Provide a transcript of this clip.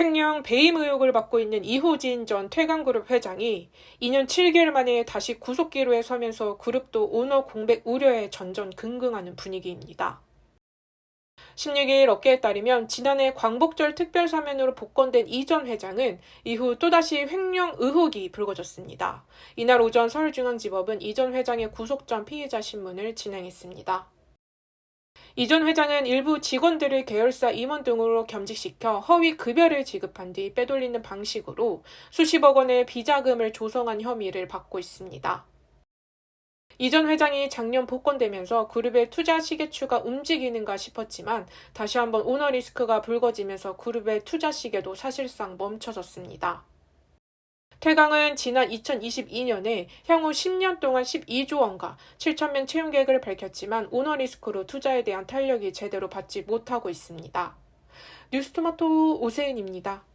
횡령 배임 의혹을 받고 있는 이호진 전 퇴강그룹 회장이 2년 7개월 만에 다시 구속기로에 서면서 그룹도 오너 공백 우려에 전전 긍긍하는 분위기입니다. 16일 업계에 따르면 지난해 광복절 특별사면으로 복권된 이 전 회장은 이후 또다시 횡령 의혹이 불거졌습니다. 이날 오전 서울중앙지법은 이 전 회장의 구속 전 피의자 신문을 진행했습니다. 이전 회장은 일부 직원들을 계열사 임원 등으로 겸직시켜 허위 급여를 지급한 뒤 빼돌리는 방식으로 수십억 원의 비자금을 조성한 혐의를 받고 있습니다. 이전 회장이 작년 복권되면서 그룹의 투자 시계추가 움직이는가 싶었지만 다시 한번 오너 리스크가 불거지면서 그룹의 투자 시계도 사실상 멈춰졌습니다. 태강은 지난 2022년에 향후 10년 동안 12조 원과 7천명 채용 계획을 밝혔지만 오너 리스크로 투자에 대한 탄력이 제대로 받지 못하고 있습니다. 뉴스토마토 오세은입니다.